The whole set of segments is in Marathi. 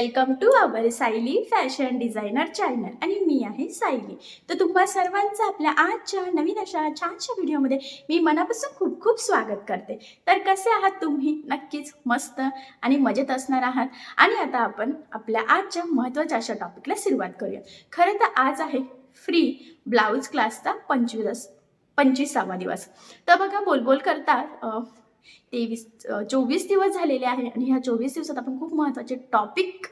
Welcome to our Sayali fashion designer channel आणि मी आहे सायली तर तुम्हा सर्वांचं आपल्या आजच्या नवीन अशा छानशा व्हिडिओमध्ये मी मनापासून खूप खूप स्वागत करते. तर कसे आहात तुम्ही? नक्कीच मस्त आणि मजेत असणार आहात. आणि आता आपण आपल्या आजच्या महत्त्वाच्या अशा टॉपिकला सुरुवात करूया. खरं तर आज आहे फ्री ब्लाऊज क्लासचा पंचवीस पंचवीसावा दिवस. तर बघा बोलबोल करता तेवीस चोवीस दिवस झालेले आहे आणि ह्या चोवीस दिवसात आपण खूप महत्त्वाचे टॉपिक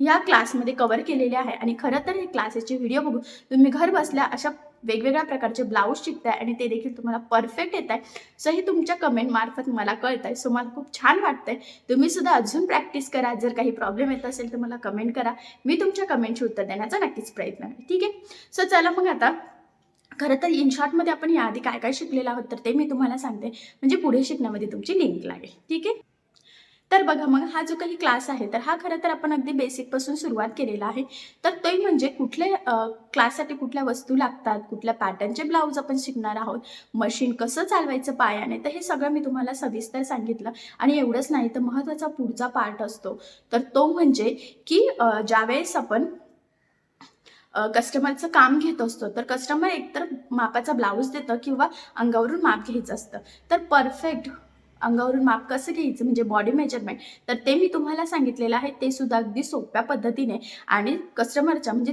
ह्या क्लासमध्ये कवर केलेले आहे. आणि खरं तर हे क्लासेसचे व्हिडिओ बघून तुम्ही घर बसल्या अशा वेगवेगळ्या प्रकारचे ब्लाऊज शिकताय आणि ते देखील तुम्हाला परफेक्ट येत आहे सो हे तुमच्या कमेंटमार्फत मला कळत आहे सो मला खूप छान वाटतंय. तुम्ही सुद्धा अजून प्रॅक्टिस करा. जर काही प्रॉब्लेम येत असेल तर मला कमेंट करा. मी तुमच्या कमेंटची उत्तर देण्याचा नक्कीच प्रयत्न आहे ठीक आहे? सो चला मग आता खरं तर इन शॉर्टमध्ये आपण याआधी काय काय शिकलेलं आहोत तर ते मी तुम्हाला सांगते. म्हणजे पुढे शिकण्यामध्ये तुमची लिंक लागेल. ठीक आहे? तर बघा मग हा जो काही क्लास आहे तर हा खरं तर आपण अगदी बेसिकपासून सुरुवात केलेला आहे. तर ते म्हणजे कुठले क्लाससाठी कुठल्या वस्तू लागतात कुठल्या पॅटर्नचे ब्लाऊज आपण शिकणार आहोत मशीन कसं चालवायचं पायाने तर हे सगळं मी तुम्हाला सविस्तर सांगितलं. आणि एवढंच नाही तर महत्त्वाचा पुढचा पार्ट असतो. तर तो म्हणजे की ज्यावेळेस आपण कस्टमरचं काम घेत असतो तर कस्टमर एकतर मापाचा ब्लाऊज देतं किंवा अंगावरून माप घ्यायचं असतं. तर परफेक्ट अंगावरून माप कसं घ्यायचं? म्हणजे बॉडी मेजरमेंट तर ते मी तुम्हाला सांगितलेलं आहे ते सुद्धा अगदी सोप्या पद्धतीने आणि कस्टमरच्या म्हणजे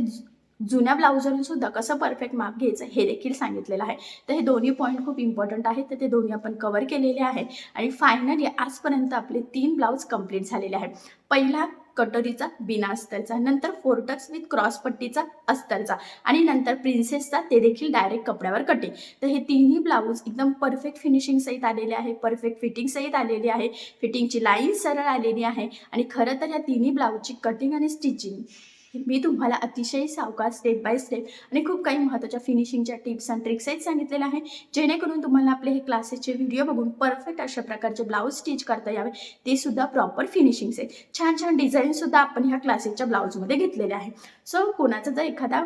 जुन्या ब्लाऊजवरून सुद्धा कसं परफेक्ट माप घ्यायचं हे देखील सांगितलेलं आहे. तर हे दोन्ही पॉईंट खूप इम्पॉर्टंट आहेत तर ते दोन्ही आपण कवर केलेले आहे आणि फायनली आजपर्यंत आपले तीन ब्लाऊज कंप्लीट झालेले आहेत. पहिला कटोरीचा बिना अस्तरचा नंतर फोर्टक्स विथ क्रॉस पट्टीचा अस्तरचा आणि नंतर प्रिन्सेसचा ते देखील डायरेक्ट कपड्यावर कटिंग तर हे तिन्ही ब्लाऊज एकदम परफेक्ट फिनिशिंग सहित आलेले आहे परफेक्ट फिटिंग सहित आलेली आहे फिटिंगची लाईन सरळ आलेली आहे आणि खरं तर या तिन्ही ब्लाऊजची कटिंग आणि स्टिचिंग मी तुम्हाला अतिशय सावकाश स्टेप बाय स्टेप आणि खूप काही महत्त्वाच्या फिनिशिंगच्या टिप्स अँड ट्रिक्सही सांगितलेल्या आहे. जेणेकरून तुम्हाला आपले हे क्लासेसचे व्हिडिओ बघून परफेक्ट अशा प्रकारचे ब्लाऊज स्टिच करता यावे. ते सुद्धा प्रॉपर फिनिशिंगचे छान छान डिझाईनसुद्धा आपण ह्या क्लासेसच्या ब्लाऊजमध्ये घेतलेले आहे. सो कोणाचा जर एखादा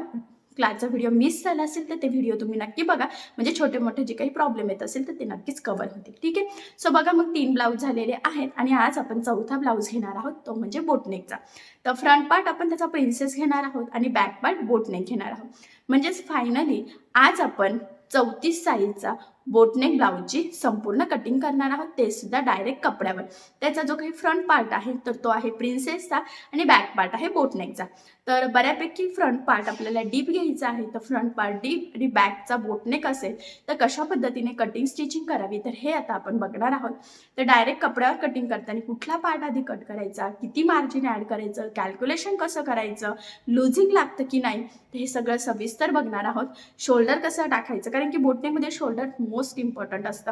क्लासचा व्हिडिओ मिस झाला असेल तर ते व्हिडिओ तुम्ही नक्की बघा. म्हणजे छोटे मोठे जे काही प्रॉब्लेम येत असेल तर ते नक्कीच कवर होतील. ठीक आहे? सो बघा मग तीन ब्लाऊज झालेले आहेत आणि आज आपण चौथा ब्लाऊज घेणार आहोत तो म्हणजे बोटनेकचा तर फ्रंट पार्ट आपण त्याचा प्रिन्सेस घेणार आहोत आणि बॅक पार्ट बोटनेक घेणार आहोत. म्हणजेच फायनली आज आपण चौतीस साईजचा बोटनेक ब्लाऊजची संपूर्ण कटिंग करणार आहोत ते सुद्धा डायरेक्ट कपड्यावर. त्याचा जो काही फ्रंट पार्ट आहे तर तो आहे प्रिन्सेसचा आणि बॅक पार्ट आहे बोटनेकचा तर बऱ्यापैकी फ्रंट पार्ट आपल्याला डीप घ्यायचा आहे तर फ्रंट पार्ट डीप आणि बॅकचा बोटनेक असेल तर कशा पद्धतीने कटिंग स्टिचिंग करावी? तर हे आता आपण बघणार आहोत. तर डायरेक्ट कपड्यावर कटिंग करताना कुठला पार्ट आधी कट करायचा? किती मार्जिन ॲड करायचं? कॅल्क्युलेशन कसं करायचं? लुझिंग लागतं की नाही? तर हे सगळं सविस्तर बघणार आहोत. शोल्डर कसं टाकायचं? कारण की बोटनेकमध्ये शोल्डर मोस्ट इम्पॉर्टंट असतं.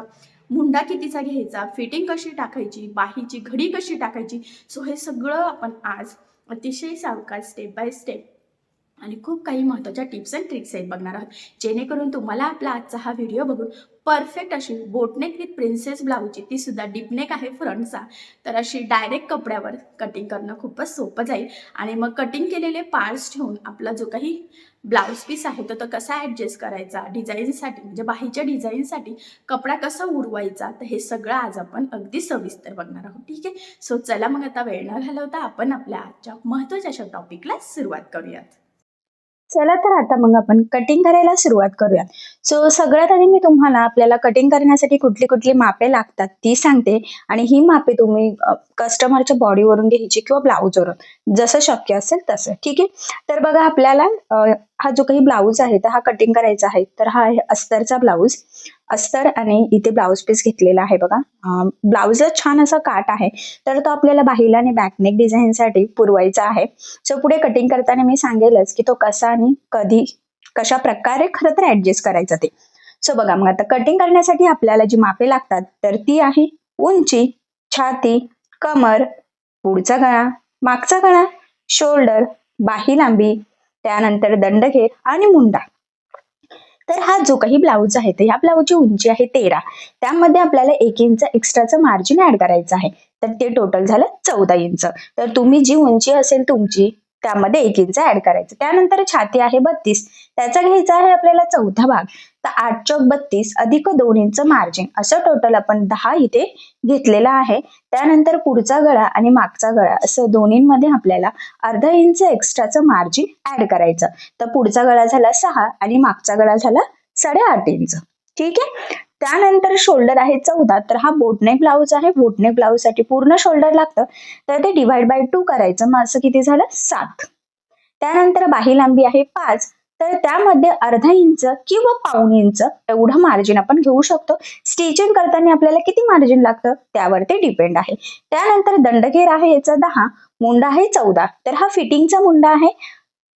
मुंडा कितीचा घ्यायचा? फिटिंग कशी टाकायची? बाहीची घडी कशी टाकायची? सो हे सगळं आपण आज अतिशय सावकाश स्टेप बाय स्टेप आणि खूप काही महत्त्वाच्या टिप्स अँड ट्रिक्स आहेत बघणार आहोत. जेणेकरून तुम्हाला आपला आजचा हा व्हिडिओ बघून परफेक्ट अशी बोटनेक विथ प्रिन्सेस ब्लाऊजची ती सुद्धा डिपनेक आहे फ्रंटचा. तर अशी डायरेक्ट कपड्यावर कटिंग करणं खूपच सोपं जाईल. आणि मग कटिंग केलेले पार्ट्स ठेवून आपला जो काही ब्लाऊज पीस आहे तर तो कसा ॲडजस्ट करायचा डिझाईनसाठी म्हणजे बाहीच्या डिझाईनसाठी कपडा कसा उरवायचा तर हे सगळं आज आपण अगदी सविस्तर बघणार आहोत. ठीक आहे? सो चला मग आता वेळ न घालवता आपण आपल्या आजच्या महत्त्वाच्या अशा टॉपिकला सुरुवात करूयात. चला तर आता मग आपण कटिंग करायला सुरुवात करूया सो सगळ्यात आधी मी तुम्हाला आपल्याला कटिंग करण्यासाठी कुठली कुठली मापे लागतात ती सांगते आणि ही मापे तुम्ही कस्टमरच्या बॉडीवरून घ्यायची किंवा ब्लाऊजवरून जसं शक्य असेल तसं. ठीक आहे? तर बघा आपल्याला हा जो काही ब्लाऊज आहे तर हा कटिंग करायचा आहे. तर हा आहे अस्तरचा ब्लाऊज अस्तर आणि इथे ब्लाऊज पीस घेतलेला आहे बघा. ब्लाऊज छान असा काट आहे. तर तो आपल्याला बाहीला आणि बॅकनेक डिझाईनसाठी पुरवायचा आहे. सो पुढे कटिंग करताना मी सांगेलच की तो कसा आणि कधी कशा प्रकारे खरं तर ऍडजस्ट करायचं ते. सो बघा मग आता कटिंग करण्यासाठी आपल्याला जी मापे लागतात तर ती आहे उंची छाती कमर पुढचा गळा मागचा गळा शोल्डर बाही लांबी त्यानंतर दंडघेर आणि मुंडा. तर हा जो काही ब्लाऊज आहे तर ह्या ब्लाऊजची उंची आहे तेरा. त्यामध्ये आपल्याला एक इंच एक्स्ट्राचं मार्जिन ऍड करायचं आहे. तर ते टोटल झालं चौदा इंच. तर तुम्ही जी उंची असेल तुमची त्यामध्ये एक इंच ऍड करायचं. त्यानंतर छाती आहे बत्तीस. त्याचा घ्यायचा आहे आपल्याला चौथा भाग. तर आठ चौक बत्तीस अधिक दोन इंच मार्जिन असं टोटल आपण दहा इथे घेतलेला आहे. त्यानंतर पुढचा गळा आणि मागचा गळा असं दोन्हींमध्ये आपल्याला अर्धा इंच एक्स्ट्राचं मार्जिन ऍड करायचं. तर पुढचा गळा झाला सहा आणि मागचा गळा झाला साडेआठ इंच. ठीक आहे? त्यानंतर शोल्डर आहे चौदा. तर हा बोटने ब्लाऊज आहे. बोटने ब्लाऊजसाठी पूर्ण शोल्डर लागतं. तर ते डिवाइड बाय टू करायचं. मग असं किती झालं? सात. त्यानंतर बाही लांबी आहे पाच. तर त्यामध्ये अर्धा इंच किंवा पाऊण इंच एवढं मार्जिन आपण घेऊ शकतो. स्टिचिंग करताना आपल्याला किती मार्जिन लागतं? त्यावर ते डिपेंड आहे. त्यानंतर दंडघेर आहे याचा दहा मुंडा आहे चौदा. तर हा फिटिंगचा मुंडा आहे.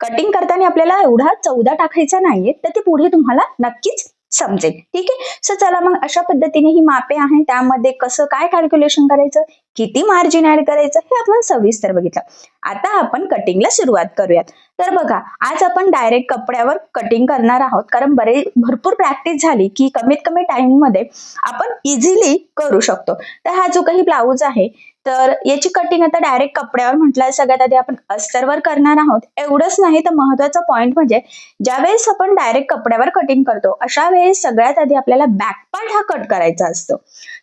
कटिंग करताना आपल्याला एवढा चौदा टाकायचा नाहीये तर ते पुढे तुम्हाला नक्कीच समजेल. ठीक आहे? सो चला मग अशा पद्धतीने ही मापे आहे त्यामध्ये कसं काय कॅल्क्युलेशन करायचं? किती मार्जिन ऍड करायचं हे आपण सविस्तर बघितलं. आता आपण कटिंगला सुरुवात करूयात. तर बघा आज आपण डायरेक्ट कपड्यावर कटिंग करणार आहोत. कारण बरे भरपूर प्रॅक्टिस झाली की कमीत कमी टाइममध्ये आपण इझिली करू शकतो. तर हा जो काही ब्लाऊज आहे तर याची कटिंग आता डायरेक्ट कपड्यावर म्हटलं सगळ्यात आधी आपण अस्तरवर करणार आहोत. एवढंच नाही तर महत्त्वाचा पॉईंट म्हणजे ज्यावेळेस आपण डायरेक्ट कपड्यावर कटिंग करतो अशा वेळेस सगळ्यात आधी आपल्याला बॅक पार्ट हा कट करायचा असतो.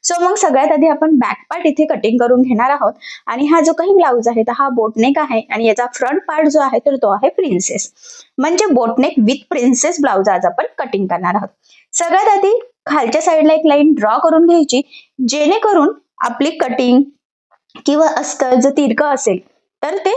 सो मग सगळ्यात आधी आपण बॅक पार्ट इथे कटिंग करून घेणार आहोत. आणि हा जो काही ब्लाऊज आहे तर हा बोटनेक आहे आणि याचा फ्रंट पार्ट जो आहे तर तो आहे प्रिन्सेस म्हणजे बोटनेक विथ प्रिन्सेस ब्लाऊज आज आपण कटिंग करणार आहोत. सगळ्यात आधी खालच्या साईडला एक लाईन ड्रॉ करून घ्यायची जेणेकरून आपली कटिंग किंवा अस्तर जर तिरकं असेल तर ते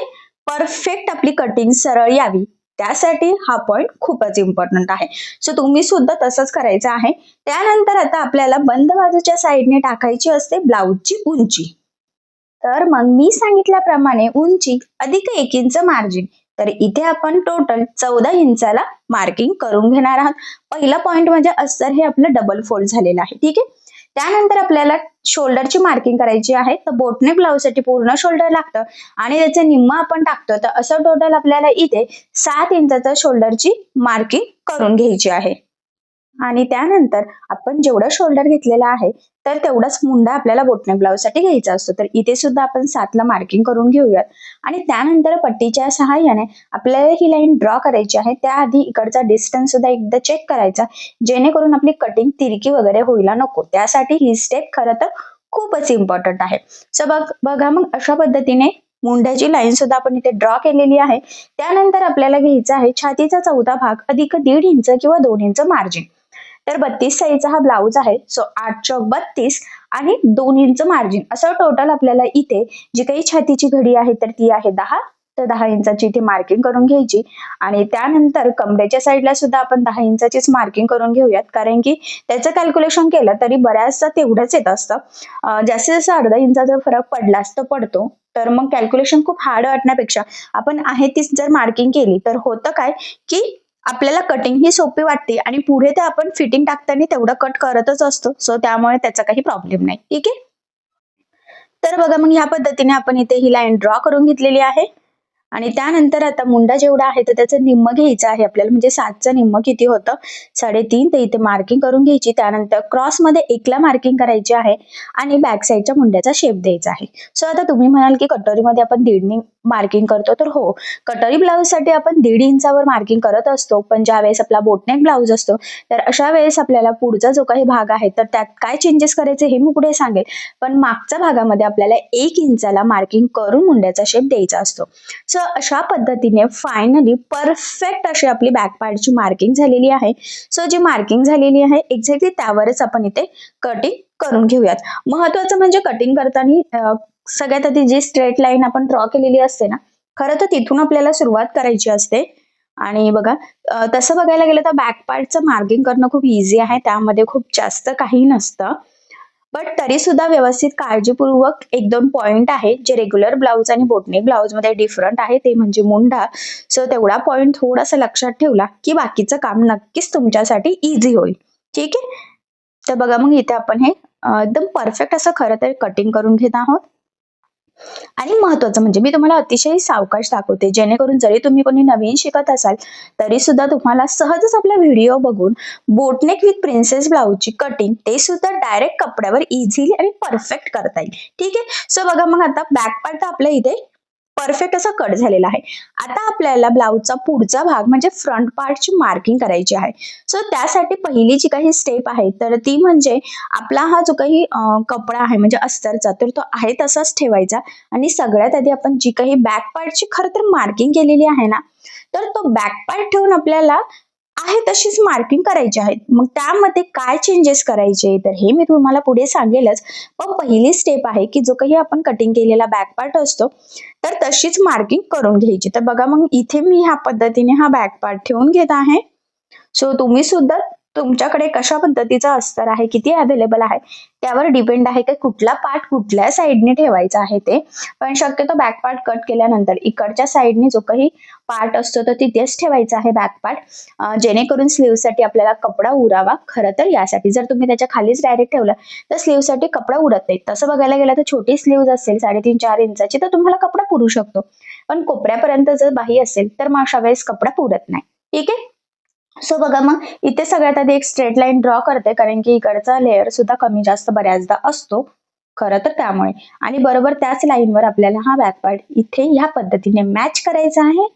परफेक्ट आपली कटिंग सरळ यावी. त्यासाठी हा पॉइंट खूपच इम्पॉर्टंट आहे. सो तुम्ही सुद्धा तसंच करायचं आहे. त्यानंतर आता आपल्याला बंद बाजूच्या साईडने टाकायची असते ब्लाऊजची उंची. तर मग मी सांगितल्याप्रमाणे उंची अधिक एक इंच मार्जिन तर इथे आपण टोटल चौदा इंचाला मार्किंग करून घेणार आहोत. पहिला पॉइंट म्हणजे अस्तर हे आपलं डबल फोल्ड झालेलं आहे. ठीक आहे? त्यानंतर आपल्याला शोल्डरची मार्किंग करायची आहे. तर बोटने ब्लाऊजसाठी पूर्ण शोल्डर लागतं आणि त्याचे निम्म आपण टाकतो. तर असं टोटल आपल्याला इथे सात इंचाचं शोल्डरची मार्किंग करून घ्यायची आहे. आणि त्यानंतर आपण जेवढं शोल्डर घेतलेला आहे तर तेवढाच मुंडा आपल्याला बोटने ब्लाऊजसाठी घ्यायचा असतो. तर इथे सुद्धा आपण सातला मार्किंग करून घेऊयात. आणि त्यानंतर पट्टीच्या सहाय्याने आपल्याला ही लाईन ड्रॉ करायची आहे. त्याआधी इकडचा डिस्टन्स सुद्धा एकदा चेक करायचा जेणेकरून आपली कटिंग तिरकी वगैरे होईला नको. त्यासाठी ही स्टेप खरं तर खूपच इम्पॉर्टंट आहे. सो बघ बघा मग अशा पद्धतीने मुंड्याची लाईन सुद्धा आपण इथे ड्रॉ केलेली आहे. त्यानंतर आपल्याला घ्यायचा आहे छातीचा चौथा भाग अधिक दीड इंच किंवा दोन इंच मार्जिन तर बत्तीस साईजचा हा ब्लाऊज आहे. सो आठ चौक बत्तीस आणि दोन इंच मार्जिन असं टोटल आपल्याला इथे जी काही छातीची घडी आहे तर ती आहे दहा. तर दहा इंचाची इथे मार्किंग करून घ्यायची. आणि त्यानंतर कमरेच्या साईडला सुद्धा आपण दहा इंचाचीच मार्किंग करून घेऊयात. कारण की त्याचं कॅल्क्युलेशन केलं तरी बऱ्याचदा तेवढंच येत असतं. जास्तीत जास्त अर्धा इंचाचा फरक पडलाच तर पडतो तर मग कॅल्क्युलेशन खूप हार्ड वाटण्यापेक्षा आपण आहे तीच जर मार्किंग केली तर होतं काय की आपल्याला कटिंग ही सोपी वाटते आणि पुढे ते आपण फिटिंग टाकताना तेवढं कट करतच असतो. सो त्यामुळे त्याचा काही प्रॉब्लेम नाही. ठीक आहे? तर बघा मग ह्या पद्धतीने आपण इथे ही लाईन ड्रॉ करून घेतलेली आहे. आणि त्यानंतर आता मुंडा जेवढा आहे तर त्याचं निम्म घ्यायचं आहे आपल्याला. म्हणजे सातचं निम्म किती होतं? साडेतीन. तर इथे मार्किंग करून घ्यायची. त्यानंतर क्रॉसमध्ये एकला मार्किंग करायची आहे आणि बॅक साईडच्या मुंड्याचा शेप द्यायचा आहे. सो आता तुम्ही म्हणाल की कटोरीमध्ये आपण दीडनी मार्किंग करतो तर हो. कटोरी ब्लाऊजसाठी आपण दीड इंचावर मार्किंग करत असतो. पण ज्या वेळेस आपला बोटनेक ब्लाऊज असतो तर अशा वेळेस आपल्याला पुढचा जो काही भाग आहे तर त्यात काय चेंजेस करायचे हे मी पुढे सांगेल. पण मागच्या भागामध्ये आपल्याला एक इंचाला मार्किंग करून मुंड्याचा शेप द्यायचा असतो. सो अशा पद्धतीने फायनली परफेक्ट अशी आपली बॅक मार्किंग झालेली आहे. सो जी मार्किंग झालेली आहे एक्झॅक्टली त्यावरच आपण इथे कटिंग करून घेऊयात. महत्वाचं म्हणजे कटिंग करताना सगळ्यात आधी जी स्ट्रेट लाईन आपण ड्रॉ केलेली असते ना खरं तर तिथून आपल्याला सुरुवात करायची असते. आणि बघा तसं बघायला गेलं तर बॅक पार्टचं मार्किंग करणं खूप इझी आहे त्यामध्ये खूप जास्त काही नसतं. बट तरी सुद्धा व्यवस्थित काळजीपूर्वक एक दोन पॉइंट आहेत जे रेग्युलर ब्लाऊज आणि बोटनेक ब्लाऊजमध्ये डिफरंट आहे ते म्हणजे मुंडा सो तेवढा पॉइंट थोडासा लक्षात ठेवला की बाकीचं काम नक्कीच तुमच्यासाठी इझी होईल. ठीक आहे? तर बघा मग इथे आपण हे एकदम परफेक्ट असं खरं तर कटिंग करून घेत आहोत. आणि महत्वाचं म्हणजे मी तुम्हाला अतिशय सावकाश दाखवते जेणेकरून जरी तुम्ही कोणी नवीन शिकत असाल तरी सुद्धा तुम्हाला सहजच आपला व्हिडिओ बघून बोटनेक विथ प्रिन्सेस ब्लाऊजची कटिंग ते सुद्धा डायरेक्ट कपड्यावर इझिली आणि परफेक्ट करता येईल. ठीक आहे? सो बघा मग आता बॅक पार्ट तर आपल्या इथे परफेक्ट असा कट झालेला आहे. आता आपल्याला ब्लाऊजचा पुढचा भाग म्हणजे फ्रंट पार्टची मार्किंग करायची आहे. सो त्यासाठी पहिली जी काही स्टेप आहे तर ती म्हणजे आपला हा जो काही कपडा आहे म्हणजे अस्तरचा तर तो आहे तसाच ठेवायचा. आणि सगळ्यात आधी आपण जी काही बॅक पार्टची खरं तर मार्किंग केलेली आहे ना तर तो बॅक पार्ट ठेवून आपल्याला आहे तशीच मार्किंग करायची आहे मग त्यामध्ये काय चेंजेस करायचे? तर हे मी तुम्हाला पुढे सांगेलच. पण पहिली स्टेप आहे की जो काही आपण कटिंग केलेला बॅक पार्ट असतो तर तशीच मार्किंग करून घ्यायची. तर बघा मग इथे मी ह्या पद्धतीने हा बॅक पार्ट ठेवून घेत आहे. सो तुम्ही सुद्धा तुमच्याकडे कशा पद्धतीचा अस्तर आहे किती अवेलेबल आहे त्यावर डिपेंड आहे की कुठला पार्ट कुठल्या साईडने ठेवायचा आहे ते. पण शक्यतो बॅक पार्ट कट केल्यानंतर इकडच्या साईडने जो काही पार्ट असतो तो तिथेच ठेवायचा आहे बॅक पार्ट जेणेकरून स्लीवसाठी आपल्याला कपडा उरावा खरं तर यासाठी. जर तुम्ही त्याच्या खालीच डायरेक्ट ठेवलं तर स्लीवसाठी कपडा उरत नाही तसं बघायला गेलं तर छोटी स्लीव्ज असेल साडेतीन चार इंचाची तर तुम्हाला कपडा पुरू शकतो. पण कोपऱ्यापर्यंत जर बाही असेल तर मग अशा वेळेस कपडा पुरत नाही. ठीक आहे? सो बघा मग इथे सगळ्यात आधी एक स्ट्रेट लाईन ड्रॉ करते कारण की इकडचा लेअर सुद्धा कमी जास्त बऱ्याचदा असतो. खरं तर त्यामुळे. आणि बरोबर त्याच लाईनवर आपल्याला हा बॅकपार्ट इथे ह्या पद्धतीने मॅच करायचा आहे.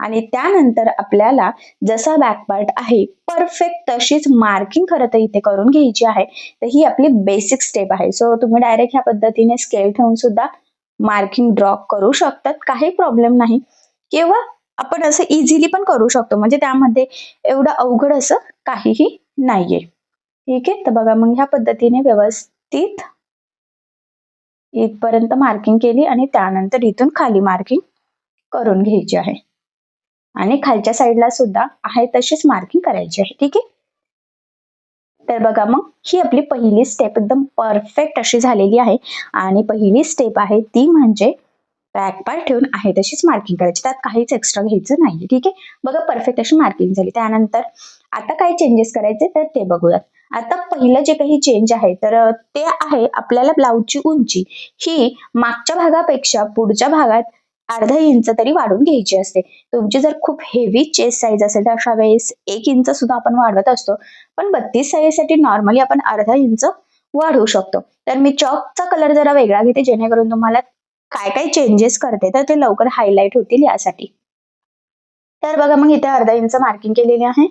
आणि त्यानंतर आपल्याला जसा बॅकपार्ट आहे परफेक्ट तशीच मार्किंग खरं तर इथे करून घ्यायची आहे. तर ही आपली बेसिक स्टेप आहे. सो तुम्ही डायरेक्ट ह्या पद्धतीने स्केल ठेवून सुद्धा मार्किंग ड्रॉ करू शकतात. काही प्रॉब्लेम नाही. किंवा आपण असं इझिली पण करू शकतो. म्हणजे त्यामध्ये एवढं अवघड असं काहीही नाहीये. ठीक आहे? तर बघा मग ह्या पद्धतीने व्यवस्थित इथपर्यंत मार्किंग केली आणि त्यानंतर इथून खाली मार्किंग करून घ्यायची आहे. आणि खालच्या साईडला सुद्धा आहे तशीच मार्किंग करायची आहे. ठीक आहे? तर बघा मग ही आपली पहिली स्टेप एकदम परफेक्ट अशी झालेली आहे. आणि पहिली स्टेप आहे ती म्हणजे बॅक पार्ट ठेवून आहे तशीच मार्किंग करायची. त्यात काहीच एक्स्ट्रा घ्यायचं नाही ठीक आहे? बघा परफेक्ट अशी मार्किंग झाली. त्यानंतर आता काय चेंजेस करायचे तर ते बघूयात. आता पहिलं जे काही चेंज आहे तर ते आहे आपल्याला ब्लाऊजची उंची. ही मागच्या भागापेक्षा पुढच्या भागात अर्धा इंच तरी वाढून घ्यायची असते. तुमची जर खूप हेवी चेस्ट साईज असेल तर अशा वेळेस एक इंच सुद्धा आपण वाढवत असतो. पण बत्तीस साईजसाठी नॉर्मली आपण अर्धा इंच वाढवू शकतो. तर मी चॉकचा कलर जरा वेगळा घेते जेणेकरून तुम्हाला काय काय चेंजेस करते तर ते लवकर हायलाईट होतील यासाठी. तर बघा मग इथे अर्धा इंच मार्किंग केलेली आहे.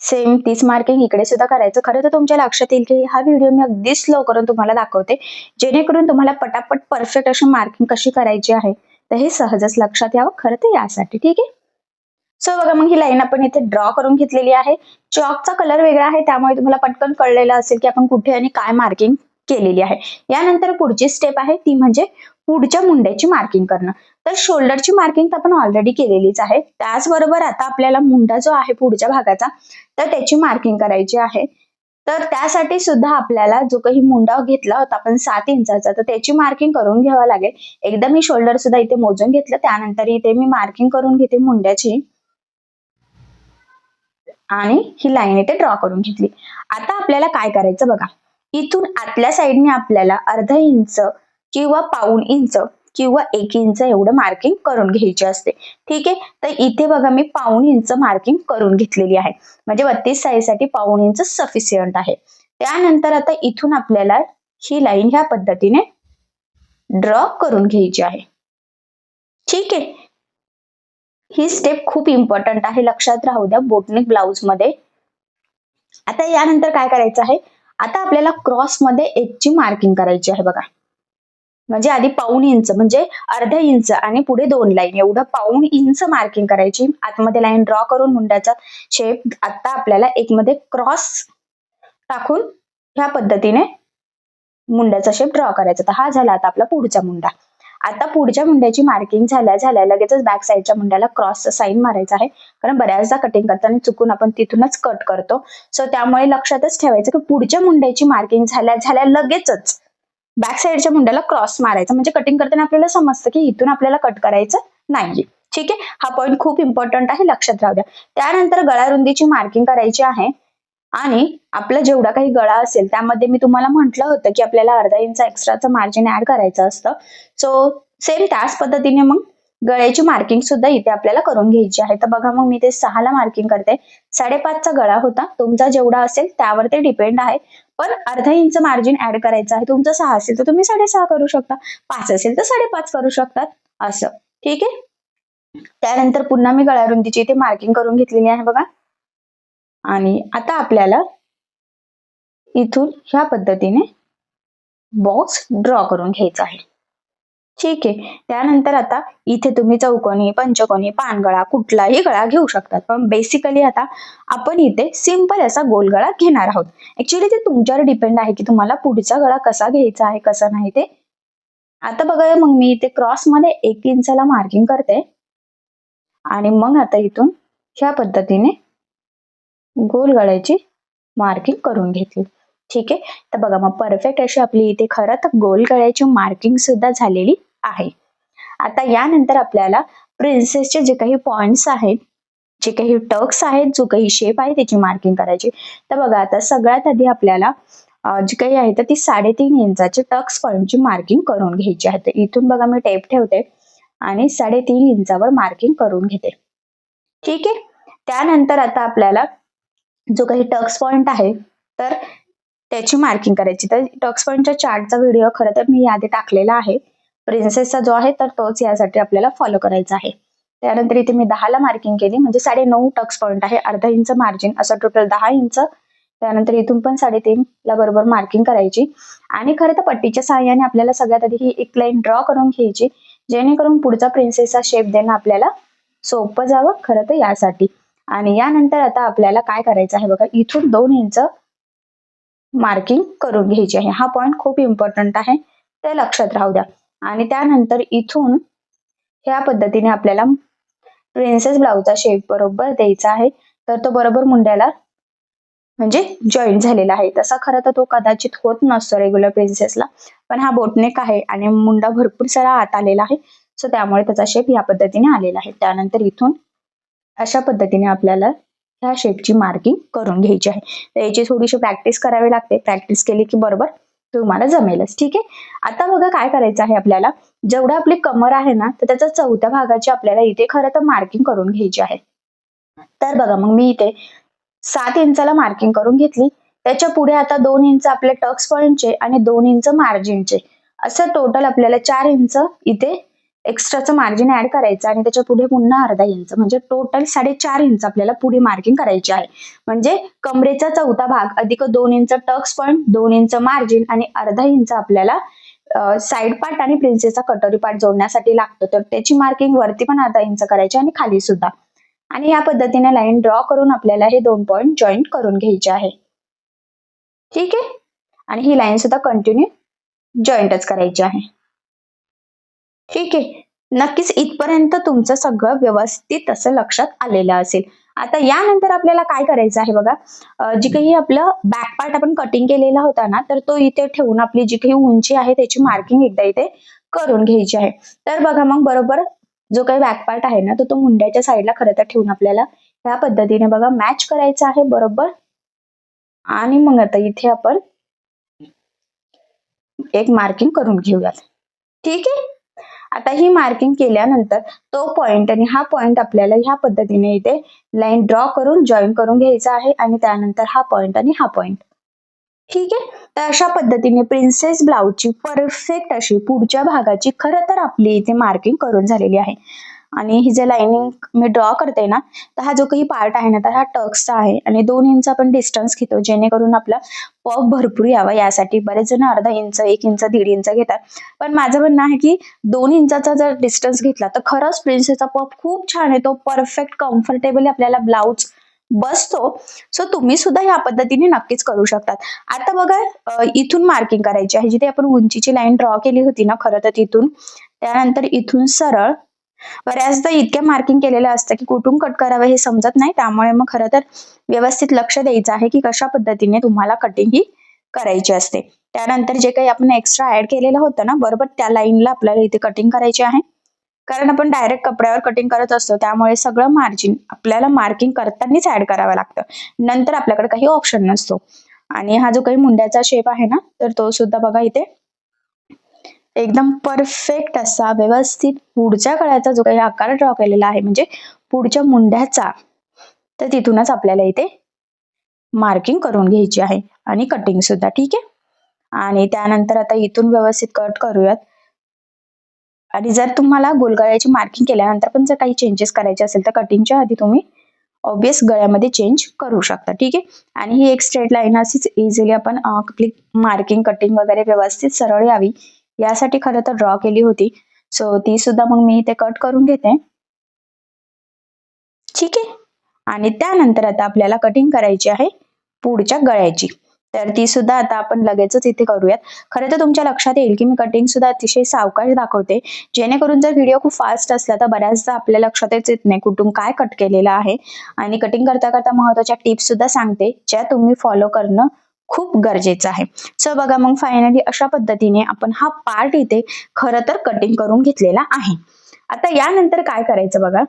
सेम तीच मार्किंग इकडे सुद्धा करायचं. खरं तर तुमच्या लक्षात येईल की हा व्हिडिओ मी अगदी स्लो करून तुम्हाला दाखवते. जेणेकरून तुम्हाला पटापट परफेक्ट अशी मार्किंग कशी करायची आहे तर हे सहजच लक्षात यावं. खरं तर यासाठी ठीक आहे? सो बघा मग ही लाईन आपण इथे ड्रॉ करून घेतलेली आहे. चॉकचा कलर वेगळा आहे त्यामुळे तुम्हाला पटकन कळलेलं असेल की आपण कुठे आणि काय मार्किंग केलेली आहे. यानंतर पुढची स्टेप आहे ती म्हणजे पुढच्या मुंड्याची मार्किंग करणं. तर शोल्डरची मार्किंग तर आपण ऑलरेडी केलेलीच आहे. त्याचबरोबर आता आपल्याला मुंडा जो आहे पुढच्या भागाचा तर त्याची मार्किंग करायची आहे. तर त्यासाठी सुद्धा आपल्याला जो काही मुंडा घेतला होता आपण सात इंचाचा तर त्याची मार्किंग करून घ्यावा लागेल. एकदा मी शोल्डर सुद्धा इथे मोजून घेतलं त्यानंतर इथे मी मार्किंग करून घेते मुंड्याची. आणि ही लाईन इथे ड्रॉ करून घेतली. आता आपल्याला काय करायचं बघा. इथून आतल्या साईडने आपल्याला अर्धा इंच किंवा पाऊण इंच किंवा एक इंच एवढं मार्किंग करून घ्यायची असते. ठीक आहे? तर इथे बघा मी पाऊण इंच मार्किंग करून घेतलेली आहे. म्हणजे बत्तीस साईजसाठी पाऊण इंच सफिशियंट आहे. त्यानंतर आता इथून आपल्याला ही लाईन ह्या पद्धतीने ड्रॉ करून घ्यायची आहे. ठीक आहे? ही स्टेप खूप इम्पॉर्टंट आहे. लक्षात राहू द्या बोटनिक ब्लाउजमध्ये. आता यानंतर काय करायचं आहे? आता आपल्याला क्रॉसमध्ये एकची मार्किंग करायची आहे बघा. म्हणजे आधी पाऊण इंच म्हणजे अर्धा इंच आणि पुढे दोन लाईन एवढं पाऊण इंच मार्किंग करायची. आतमध्ये लाईन ड्रॉ करून मुंड्याचा शेप आता आपल्याला एक मध्ये क्रॉस टाकून ह्या पद्धतीने मुंड्याचा शेप ड्रॉ करायचा. तर हा झाला आता आपला पुढचा मुंडा. आता पुढच्या मुंड्याची मार्किंग झाल्या झाल्या. लगेचच बॅक साईडच्या मुंड्याला क्रॉसचा साईन मारायचा आहे. कारण बऱ्याचदा कटिंग करताना चुकून आपण तिथूनच कट करतो. सो त्यामुळे लक्षातच ठेवायचं की पुढच्या मुंड्याची मार्किंग झाल्या झाल्या लगेचच. बॅक साईडच्या मुंड्याला क्रॉस मारायचा. म्हणजे कटिंग करताना आपल्याला समजतं की इथून आपल्याला कट करायचं नाहीये. ठीक आहे? हा पॉईंट खूप इम्पॉर्टंट आहे लक्षात राहू द्या. त्यानंतर गळा रुंदीची मार्किंग करायची आहे. आणि आपला जेवढा काही गळा असेल त्यामध्ये मी तुम्हाला म्हटलं होतं की आपल्याला अर्धा इंच एक्स्ट्राचं मार्जिन ऍड करायचं असतं. सो सेम त्याच पद्धतीने मग गळ्याची मार्किंग सुद्धा इथे आपल्याला करून घ्यायची आहे. तर बघा मग मी ते सहाला मार्किंग करते. साडेपाचचा गळा होता. तुमचा जेवढा असेल त्यावर ते डिपेंड आहे. पण अर्धा इंच मार्जिन ऍड करायचं आहे. तुमचं सहा असेल तर तुम्ही साडेसहा करू शकता. पाच असेल तर साडेपाच करू शकतात असं. ठीक आहे? त्यानंतर पुन्हा मी गळारुंदीची इथे मार्किंग करून घेतलेली आहे बघा. आणि आता आपल्याला इथून ह्या पद्धतीने बॉक्स ड्रॉ करून घ्यायचा आहे. ठीक आहे. त्यानंतर आता इथे तुम्ही चौकोनी पंचकोनी पानगळा कुठलाही गळा घेऊ शकतात. पण बेसिकली आता आपण इथे सिंपल असा गोल गळा घेणार आहोत. ऍक्च्युली ते तुमच्यावर डिपेंड आहे की तुम्हाला पुढचा गळा कसा घ्यायचा आहे कसा नाही ते. आता बघा मग मी इथे क्रॉसमध्ये एक इंचाला मार्किंग करते. आणि मग आता इथून ह्या पद्धतीने गोल गळ्याची मार्किंग करून घेतली. ठीक आहे? तर बघा मग परफेक्ट अशी आपली इथे खरं तर गोल गळ्याची मार्किंग सुद्धा झालेली. आहे. आता यानंतर आपल्याला प्रिन्सेसचे जे काही पॉइंट्स आहेत जे काही टक्स आहेत जो काही शेप आहे त्याची मार्किंग करायची. तर बघा आता सगळ्यात आधी आपल्याला जी काही आहे तर ती साडेतीन इंचाची टक्स पॉईंटची मार्किंग करून घ्यायची आहे. तर इथून बघा मी टेप ठेवते आणि साडेतीन इंचावर मार्किंग करून घेते. ठीक आहे? त्यानंतर आता आपल्याला जो काही टक्स पॉइंट आहे तर त्याची मार्किंग करायची. तर टक्स पॉइंटच्या चार्टचा व्हिडिओ खरं तर मी यादी टाकलेला आहे. प्रिन्सेसचा जो आहे तर तोच यासाठी आपल्याला फॉलो करायचा आहे. त्यानंतर इथे मी दहाला मार्किंग केली म्हणजे साडे नऊ टक्स पॉईंट आहे अर्धा इंच मार्जिन असं टोटल दहा इंच त्यानंतर इथून पण साडेतीन ला बरोबर मार्किंग करायची. आणि खरं तर पट्टीच्या सहाय्याने आपल्याला सगळ्यात आधी ही एक लाईन ड्रॉ करून घ्यायची जेणेकरून पुढचा प्रिन्सेसचा शेप देणं आपल्याला सोपं जावं खरं तर यासाठी. आणि यानंतर आता आपल्याला काय करायचं आहे बघा इथून दोन इंच मार्किंग करून घ्यायची आहे. हा पॉइंट खूप इम्पॉर्टंट आहे. ते लक्षात राहू द्या. आणि त्यानंतर इथून ह्या पद्धतीने आपल्याला प्रिन्सेस ब्लाऊजचा शेप बरोबर द्यायचा आहे. तर तो बरोबर मुंड्याला म्हणजे जॉईंट झालेला आहे. तसा खरं तर तो कदाचित होत नसतो रेग्युलर प्रिन्सेसला पण हा बोटनेक आहे आणि मुंडा भरपूर सारा आत आलेला आहे. सो त्यामुळे त्याचा शेप या पद्धतीने आलेला आहे. त्यानंतर इथून अशा पद्धतीने आपल्याला ह्या शेपची मार्किंग करून घ्यायची आहे. तर याची थोडीशी प्रॅक्टिस करावी लागते. प्रॅक्टिस केली की बरोबर तुम्हाला जमेलच. ठीक आहे? आता बघा काय करायचं आहे आपल्याला. जेवढं आपली कमर आहे ना तर त्याच्या चौथ्या भागाची आपल्याला इथे खरं तर मार्किंग करून घ्यायची आहे. तर बघा मग मी इथे सात इंचाला मार्किंग करून घेतली. त्याच्या पुढे आता दोन इंच आपले टक्स पॉइंटचे आणि दोन इंच मार्जिनचे असं टोटल आपल्याला चार इंच इथे एक्स्ट्राचं मार्जिन ऍड करायचं आणि त्याच्या पुढे पुन्हा अर्धा इंच म्हणजे टोटल साडेचार इंच आपल्याला पुढे मार्किंग करायची आहे. म्हणजे कमरेचा चौथा भाग अधिक दोन इंच टक्स पॉइंट दोन इंच मार्जिन आणि अर्धा इंच आपल्याला साईड पार्ट आणि प्रिन्सेसचा कटोरी पार्ट जोडण्यासाठी लागतो. तर त्याची मार्किंग वरती पण अर्धा इंच करायची आणि खाली सुद्धा. आणि या पद्धतीने लाईन ड्रॉ करून आपल्याला हे दोन पॉइंट जॉईंट करून घ्यायचे आहे. ठीक आहे? आणि ही लाईन सुद्धा कंटिन्यू जॉईंटच करायची आहे. ठीक आहे. नक्कीच इथपर्यंत तुमचं सगळं व्यवस्थित असं लक्षात आलेलं असेल. आता यानंतर आपल्याला काय करायचं आहे बघा? जे जी काही आपलं बॅक पार्ट आपण कटिंग केलेला होता ना तर तो इथे ठेवून आपली जी काही उंची आहे त्याची मार्किंग एकदा इथे करून घ्यायची आहे. तर बघा मग बरोबर जो काही बॅक पार्ट आहे ना तो तो मुंड्याच्या साईडला खरं तर ठेवून आपल्याला ह्या पद्धतीने बघा मॅच करायचं आहे बरोबर. आणि मग आता इथे आपण एक मार्किंग करून घेऊयात. ठीक आहे? आता ही मार्किंग केल्यानंतर तो पॉइंट आणि हा पॉइंट आपल्याला ह्या पद्धतीने इथे लाईन ड्रॉ करून जॉईन करून घ्यायचा आहे आणि त्यानंतर हा पॉइंट आणि हा पॉइंट ठीक आहे? तर अशा पद्धतीने प्रिन्सेस ब्लाउजची परफेक्ट अशी पुढच्या भागाची खरं तर आपली इथे मार्किंग करून झालेली आहे. आणि ही जे लाइनिंग मी ड्रॉ करते ना तर हा जो काही पार्ट आहे ना तर हा टक्सचा आहे. आणि दोन इंच आपण डिस्टन्स घेतो जेणेकरून आपला पफ भरपूर यावा. यासाठी बरेच जण अर्धा इंच एक इंच दीड इंच घेतात. पण माझं म्हणणं आहे की दोन इंचाचा जर डिस्टन्स घेतला तर खरंच प्रिन्सेसचा पफ खूप छान येतो. परफेक्ट कम्फर्टेबल आपल्याला ब्लाऊज बसतो. सो तुम्ही सुद्धा ह्या पद्धतीने नक्कीच करू शकतात. आता बघा इथून मार्किंग करायची आहे. जिथे आपण उंचीची लाईन ड्रॉ केली होती ना खरं तर तिथून. त्यानंतर इथून सरळ बऱ्याचदा इतक्या मार्किंग केलेलं असतं की कुठून कट करावं हे समजत नाही. त्यामुळे मग खरं तर व्यवस्थित लक्ष द्यायचं आहे की कशा पद्धतीने तुम्हाला कटिंग ही करायची असते. त्यानंतर जे काही आपण एक्स्ट्रा ऍड केलेलं होतं ना बरोबर त्या लाईनला आपल्याला इथे कटिंग करायची आहे. कारण आपण डायरेक्ट कपड्यावर कटिंग करत असतो त्यामुळे सगळं मार्जिन आपल्याला मार्किंग करतानाच ऍड करावं लागतं. नंतर आपल्याकडे काही ऑप्शन नसतो. आणि हा जो काही मुंड्याचा शेप आहे ना तर तो सुद्धा बघा इथे एकदम परफेक्ट असा व्यवस्थित पुढच्या गळ्याचा जो काही आकार ड्रॉ केलेला आहे म्हणजे पुढच्या मुंड्याचा तर तिथूनच आपल्याला इथे मार्किंग करून घ्यायची आहे आणि कटिंग सुद्धा ठीक आहे? आणि त्यानंतर आता इथून व्यवस्थित कट करूयात. आणि जर तुम्हाला गोलगळ्याची मार्किंग केल्यानंतर पण जर काही चेंजेस करायचे असेल तर कटिंगच्या आधी तुम्ही ऑब्विस गळ्यामध्ये चेंज करू शकता ठीक आहे? आणि ही एक स्ट्रेट लाईन अशीच इझिली आपण आपली मार्किंग कटिंग वगैरे व्यवस्थित सरळ यावी. यासाठी खरं तर ड्रॉ केली होती. सो ती सुद्धा मग मी इथे कट करून घेते. ठीक आहे. आणि त्यानंतर आता आपल्याला कटिंग करायची आहे पुढच्या गळ्याची. तर ती सुद्धा आता आपण लगेचच इथे करूयात. खरं तर तुमच्या लक्षात येईल की मी कटिंग सुद्धा अतिशय सावकाश दाखवते. जेणेकरून जर व्हिडिओ खूप फास्ट असला तर बऱ्याचदा आपल्या लक्षातच येत नाही कुठून काय कट केलेलं आहे. आणि कटिंग करता करता महत्त्वाच्या टिप्स सुद्धा सांगते ज्या तुम्ही फॉलो करणं खूप गरजेचं आहे. सो बघा मग फायनली अशा पद्धतीने आपण हा पार्ट इथे खरं तर कटिंग करून घेतलेला आहे. आता यानंतर काय करायचं बघा?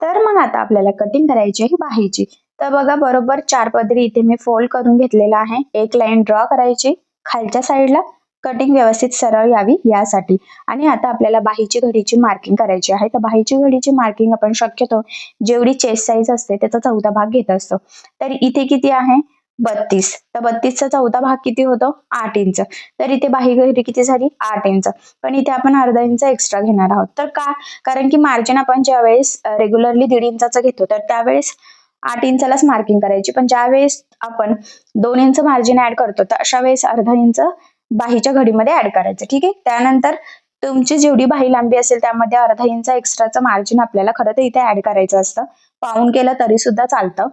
तर मग आता आपल्याला कटिंग करायची आहे बाहेरची. तर बघा बरोबर चार पदरी इथे मी फोल्ड करून घेतलेला आहे. एक लाईन ड्रॉ करायची खालच्या साईडला कटिंग व्यवस्थित सरळ यावी यासाठी. आणि आता आपल्याला बाहीची घडीची मार्किंग करायची आहे. तर बाहीची घडीची मार्किंग आपण शक्यतो जेवढी चेस्ट साईज असते त्याचा चौथा भाग घेत असतो. तर इथे किती आहे? बत्तीस. तर बत्तीसचा चौथा भाग किती होतो? आठ इंच. तर इथे बाही किती झाली? आठ इंच. पण इथे आपण अर्धा इंच एक्स्ट्रा घेणार आहोत. तर का? कारण की मार्जिन आपण ज्यावेळेस रेग्युलरली दीड इंचाचं घेतो तर त्यावेळेस आठ इंचालाच मार्किंग करायची. पण ज्यावेळेस आपण दोन इंच मार्जिन ऍड करतो तर अशा वेळेस अर्धा इंच बाहीच्या घडीमध्ये ऍड करायचं. ठीक आहे? त्यानंतर तुमची जेवढी बाही लांबी असेल त्यामध्ये अर्धा इंच एक्स्ट्राचं मार्जिन आपल्याला खरं तर इथे ऍड करायचं असतं. पाहून केलं तरी सुद्धा चालतं.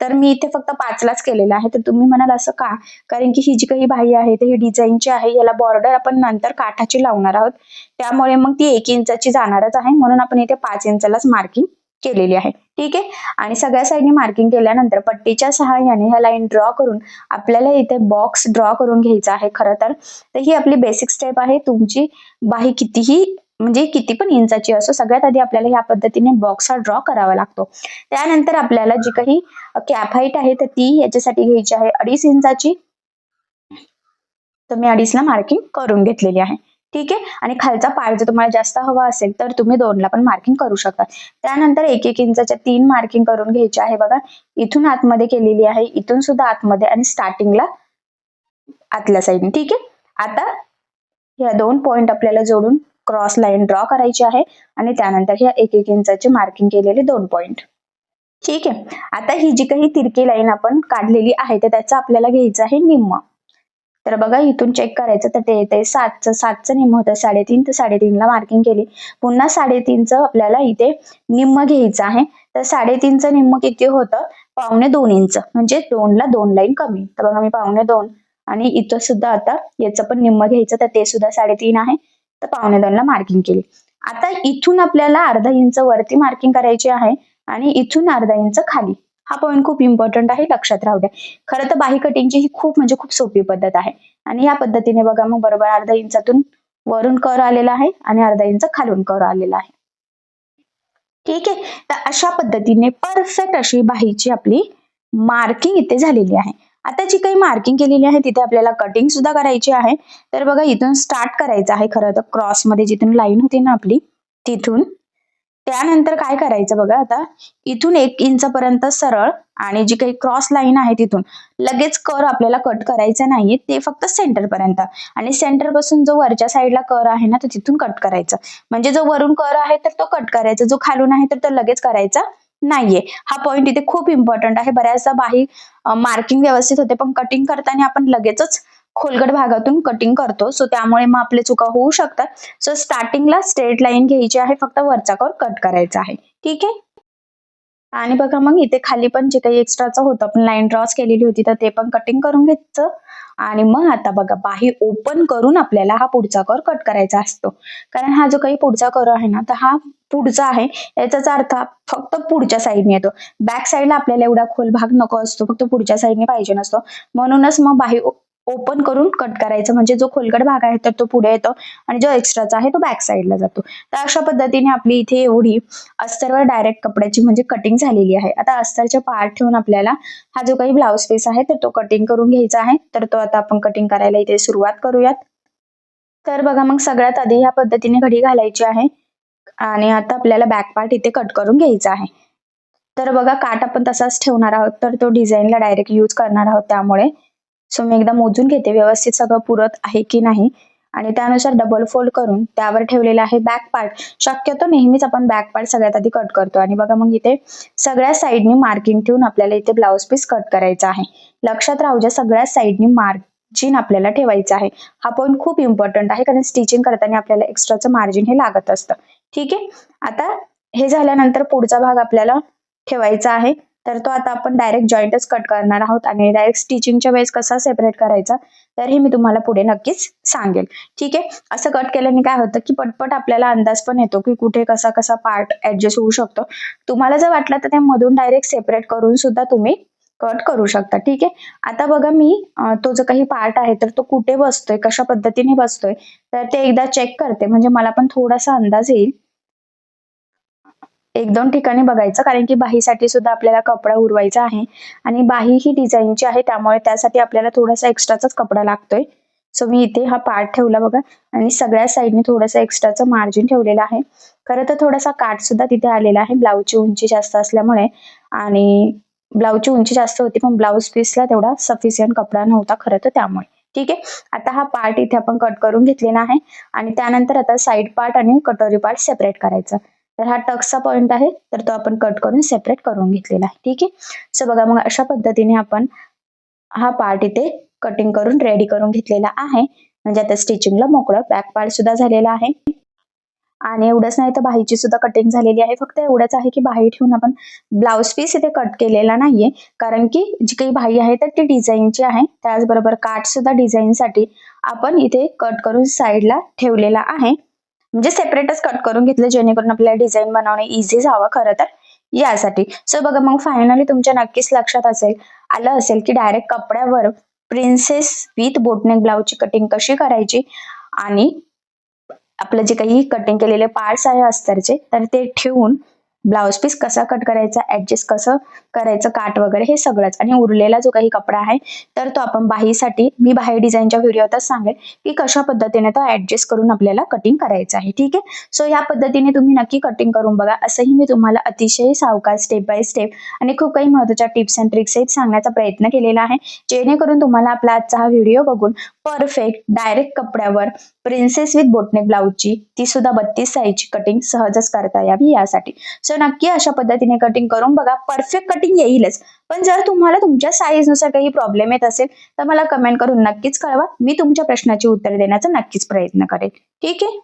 तर मी इथे फक्त पाचलाच केलेलं आहे. तर तुम्ही म्हणाल असं का? कारण की ही जी काही बाही आहे ही डिझाईनची आहे याला बॉर्डर आपण नंतर काठाची लावणार आहोत. त्यामुळे मग ती एक इंचाची जाणारच आहे. म्हणून आपण इथे पाच इंचालाच मार्किंग केलेली आहे. ठीक आहे? आणि सगळ्या साईडनी मार्किंग केल्यानंतर पट्टीच्या सहाय्याने ह्या लाईन ड्रॉ करून आपल्याला इथे बॉक्स ड्रॉ करून घ्यायचा आहे खरं तर. तर ही आपली बेसिक स्टेप आहे. तुमची बाही कितीही म्हणजे किती पण इंचाची असो सगळ्यात आधी आपल्याला ह्या पद्धतीने बॉक्स हा ड्रॉ करावा लागतो. त्यानंतर आपल्याला जी काही कॅप हाईट आहे तर ती याच्यासाठी घ्यायची आहे अडीच इंचाची. तर मी अडीचला मार्किंग करून घेतलेली आहे. ठीक आहे? आणि खालचा पार्ट जर तुम्हाला जास्त हवा असेल तर तुम्ही दोनला पण मार्किंग करू शकता. त्यानंतर एक एक इंचाच्या तीन मार्किंग करून घ्यायची आहे बघा. इथून आतमध्ये केलेली आहे इथून सुद्धा आतमध्ये आणि स्टार्टिंगला आतल्या साईडने ठीक आहे? आता या दोन पॉइंट आपल्याला जोडून क्रॉस लाईन ड्रॉ करायची आहे आणि त्यानंतर ह्या एक एक इंचाचे मार्किंग केलेले दोन पॉइंट ठीक आहे? आता ही जी काही तिरकी लाईन आपण काढलेली आहे तर त्याचा आपल्याला घ्यायचं आहे निम्म. तर बघा इथून चेक करायचं. तर ते येते सातचं सातचं निम्म होतं. साडेतीन तर साडेतीनला मार्किंग केली. पुन्हा साडेतीनचं आपल्याला इथे निम्म घ्यायचं आहे. तर साडेतीनचं निम्म किती होतं? पावणे दोन इंच. म्हणजे दोनला दोन लाईन कमी. तर बघा मी पावणे दोन आणि इथं सुद्धा आता याचं पण निम्म घ्यायचं. तर ते सुद्धा साडेतीन आहे. तर पावणे दोनला मार्किंग केली. आता इथून आपल्याला अर्धा इंच वरती मार्किंग करायची आहे आणि इथून अर्धा इंच खाली. हा पॉईंट खूप इम्पॉर्टंट आहे लक्षात राहू द्या. खरं तर बाही कटिंगची ही खूप म्हणजे खूप सोपी पद्धत आहे. आणि या पद्धतीने बघा मग बरोबर अर्धा इंचातून वरून कर आलेला आहे आणि अर्धा इंच खालून कर आलेला आहे. ठीक आहे? तर अशा पद्धतीने परफेक्ट अशी बाहीची आपली मार्किंग इथे झालेली आहे. आता जी काही मार्किंग केलेली आहे तिथे आपल्याला कटिंग सुद्धा करायची आहे. तर बघा इथून स्टार्ट करायचं आहे खरं तर. क्रॉसमध्ये जिथून लाईन होती ना आपली तिथून त्यानंतर काय करायचं बघा आता? इथून एक इंच पर्यंत सरळ आणि जी काही क्रॉस लाईन आहे तिथून लगेच कर आपल्याला कट करायचा नाहीये ते फक्त सेंटर पर्यंत. आणि सेंटरपासून जो वरच्या साईडला कर आहे ना तर तिथून कट करायचं. म्हणजे जो वरून कर आहे तर तो कट करायचा. जो खालून आहे तर तो लगेच करायचा नाहीये. हा पॉईंट इथे खूप इम्पॉर्टंट आहे. बऱ्याचदा बाही मार्किंग व्यवस्थित होते पण कटिंग करताना आपण लगेचच खोलगट भागातून कटिंग करतो. सो त्यामुळे मग आपले चुका होऊ शकतात. सो स्टार्टिंगला स्ट्रेट लाईन घ्यायची आहे. फक्त वरचा कोर कट करायचा आहे. ठीक आहे? आणि बघा मग इथे खाली पण जे काही एक्स्ट्राचं होतं आपण लाईन ड्रॉस केलेली होती तर ते पण कटिंग करून घ्यायचं आणि मग आता बघा बाही ओपन करून आपल्याला हा पुढचा कर कट करायचा असतो. कारण हा जो काही पुढचा कर आहे ना तर हा पुढचा आहे. याचाच अर्थ फक्त पुढच्या साईडने येतो. बॅक साईडला आपल्याला एवढा खोल भाग नको असतो. फक्त पुढच्या साईडने पाहिजे नसतो. म्हणूनच मग बाही ओपन करून कट करायचं. म्हणजे जो खोलगट भाग आहे तर तो पुढे येतो आणि जो एक्स्ट्राचा आहे तो बॅक साईडला जातो. तर अशा पद्धतीने आपली इथे एवढी अस्तरवर डायरेक्ट कपड्याची म्हणजे कटिंग झालेली आहे. आता अस्तरच्या पार्ट ठेवून आपल्याला हा जो काही ब्लाउज पीस आहे तर तो कटिंग करून घ्यायचा आहे. तर तो आता आपण कटिंग करायला इथे सुरुवात करूयात. तर बघा मग सगळ्यात आधी ह्या पद्धतीने घडी घालायची आहे आणि आता आपल्याला बॅक पार्ट इथे कट करून घ्यायचा आहे. तर बघा काट आपण तसाच ठेवणार आहोत तर तो डिझाईनला डायरेक्ट यूज करणार आहोत त्यामुळे. सो मी एकदा मोजून घेते व्यवस्थित सगळं पुरत आहे की नाही. आणि त्यानुसार डबल फोल्ड करून त्यावर ठेवलेला आहे बॅक पार्ट शक्यतो नेहमीच आपण बॅक पार्ट सगळ्यात आधी कट करतो. आणि बघा मग इथे सगळ्या साईडनी मार्किंग ठेवून आपल्याला इथे ब्लाऊज पीस कट करायचा आहे. लक्षात राहू द्या सगळ्या साईडनी मार्जिन आपल्याला ठेवायचं आहे. हा पॉईंट खूप इम्पॉर्टंट आहे कारण स्टिचिंग करताना आपल्याला एक्स्ट्राचं मार्जिन हे लागत असतं. ठीक आहे? आता हे झाल्यानंतर पुढचा भाग आपल्याला ठेवायचा आहे. तर तो आता आपण डायरेक्ट जॉईंटच कट करणार आहोत आणि डायरेक्ट स्टिचिंगच्या वेळेस कसा सेपरेट करायचा तर हे मी तुम्हाला पुढे नक्कीच सांगेल. ठीक आहे? असं कट केल्याने काय होतं की पटपट आपल्याला अंदाज पण येतो की कुठे कसा कसा पार्ट ऍडजस्ट होऊ शकतो. तुम्हाला जर वाटलं तर ते मधून डायरेक्ट सेपरेट करून सुद्धा तुम्ही कट करू शकता. ठीक आहे? आता बघा मी तो जो काही पार्ट आहे तर तो कुठे बसतोय? कशा पद्धतीने बसतोय? तर ते एकदा चेक करते. म्हणजे मला पण थोडासा अंदाज येईल. एक दोन ठिकाणी बघायचं कारण की बाहीसाठी सुद्धा आपल्याला कपडा उरवायचा आहे. आणि बाही ही डिझाईनची आहे त्यामुळे त्यासाठी आपल्याला थोडासा एक्स्ट्राचाच कपडा लागतोय. सो मी इथे हा पार्ट ठेवला बघा. आणि सगळ्या साईडने थोडंसं एक्स्ट्राचं मार्जिन ठेवलेलं आहे. खरं तर थोडासा काट सुद्धा तिथे आलेला आहे. ब्लाऊजची उंची जास्त असल्यामुळे. आणि ब्लाऊजची उंची जास्त होती पण ब्लाऊज पीसला तेवढा सफिशियंट कपडा नव्हता खरं तर त्यामुळे. ठीक आहे? आता हा पार्ट इथे आपण कट करून घेतलेला आहे. आणि त्यानंतर आता साईड पार्ट आणि कटोरी पार्ट सेपरेट करायचा. तर हा टक्सचा पॉइंट आहे तर तो आपण कट करून सेपरेट करून घेतलेला आहे. ठीक आहे? सो बघा मग अशा पद्धतीने आपण हा पार्ट इथे कटिंग करून रेडी करून घेतलेला आहे. म्हणजे आता स्टिचिंगला मोकळं बॅक पार्ट सुद्धा झालेला आहे. आणि एवढंच नाही तर बाहीची सुद्धा कटिंग झालेली आहे. फक्त एवढंच आहे की बाही ठेवून आपण ब्लाऊज पीस इथे कट केलेला नाहीये. कारण की जी काही बाही आहे तर ती डिझाईनची आहे. त्याचबरोबर काठ सुद्धा डिझाईनसाठी आपण इथे कट करून साईडला ठेवलेला आहे. म्हणजे सेपरेटच कट करून घेतलं जेणेकरून आपल्याला डिझाईन बनवणे इझी जावं खरं तर यासाठी. सो बघा मग फायनली तुमच्या नक्कीच लक्षात असेल आलं असेल की डायरेक्ट कपड्यावर प्रिन्सेस विथ बोटनेक ब्लाऊजची कटिंग कशी करायची आणि आपलं जे काही कटिंग केलेले पार्ट्स आहे अस्तरचे तर ते ठेवून ब्लाऊज पीस कसा कट करायचा ऍडजस्ट कसं करायचं काट वगैरे हे सगळंच. आणि उरलेला जो काही कपडा आहे तर तो आपण बाहीसाठी मी बाही डिझाईनच्या व्हिडिओतच सांगेल की कशा पद्धतीने तो ऍडजस्ट करून आपल्याला कटिंग करायचं आहे ठीक आहे? सो या पद्धतीने तुम्ही नक्की कटिंग करून बघा. असंही मी तुम्हाला अतिशय सावकाश स्टेप बाय स्टेप आणि खूप काही महत्त्वाच्या टिप्स अँड ट्रिक्स सांगण्याचा प्रयत्न केलेला आहे जेणेकरून तुम्हाला आपला आजचा हा व्हिडिओ बघून परफेक्ट डायरेक्ट कपड्यावर प्रिन्सेस विथ बोटनेक ब्लाऊजची ती सुद्धा बत्तीस साईजची कटिंग सहजच करता यावी यासाठी. सो नक्की अशा पद्धतीने कटिंग करून बघा. परफेक्ट कटिंग येईलच. पण जर तुम्हाला तुमच्या साईजनुसार काही प्रॉब्लेम येत असेल तर मला कमेंट करून नक्कीच कळवा. मी तुमच्या प्रश्नाची उत्तर देण्याचा नक्कीच प्रयत्न करेल ठीक आहे?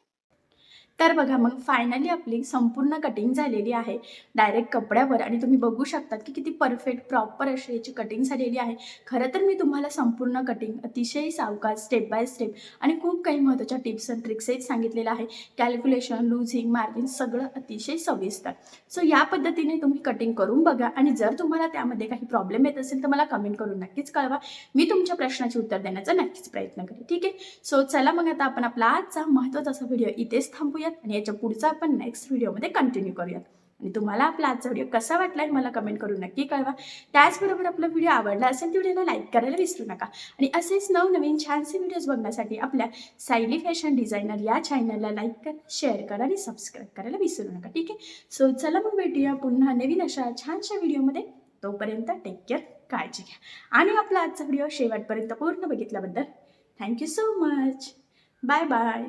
तर बघा मग फायनली आपली संपूर्ण कटिंग झालेली आहे. डायरेक्ट कपड्यावर. आणि तुम्ही बघू शकतात की किती परफेक्ट प्रॉपर अशी याची कटिंग झालेली आहे. खरं तर मी तुम्हाला संपूर्ण कटिंग अतिशय सावकाश स्टेप बाय स्टेप आणि खूप काही महत्त्वाच्या टिप्स अँड ट्रिक्सही सांगितलेलं आहे. कॅल्क्युलेशन लुझिंग मार्जिन सगळं अतिशय सविस्तर. सो या पद्धतीने तुम्ही कटिंग करून बघा आणि जर तुम्हाला त्यामध्ये काही प्रॉब्लेम येत असेल तर मला कमेंट करून नक्कीच कळवा. मी तुमच्या प्रश्नाचे उत्तर देण्याचा नक्कीच प्रयत्न करेन. ठीक आहे? सो चला मग आता आपण आपला आजचा महत्त्वाचा असा व्हिडिओ इथेच थांबूया. थांबूयात आणि याच्या पुढचा आपण नेक्स्ट व्हिडिओमध्ये कंटिन्यू करूयात. आणि तुम्हाला आपला आजचा व्हिडिओ कसा वाटला आहे मला कमेंट करून नक्की कळवा. त्याचबरोबर आपला व्हिडिओ आवडला असेल तर व्हिडिओला लाईक करायला विसरू नका. आणि असेच नवनवीन छानसे व्हिडिओज बघण्यासाठी आपल्या सायली फॅशन डिझायनर या चॅनलला लाईक करा शेअर करा आणि सबस्क्राईब करायला विसरू नका. ठीक आहे? सो चला मग भेटूया पुन्हा नवीन अशा छानशा व्हिडिओमध्ये तोपर्यंत टेक केअर काळजी घ्या. आणि आपला आजचा व्हिडिओ शेवटपर्यंत पूर्ण बघितल्याबद्दल thank you so much bye bye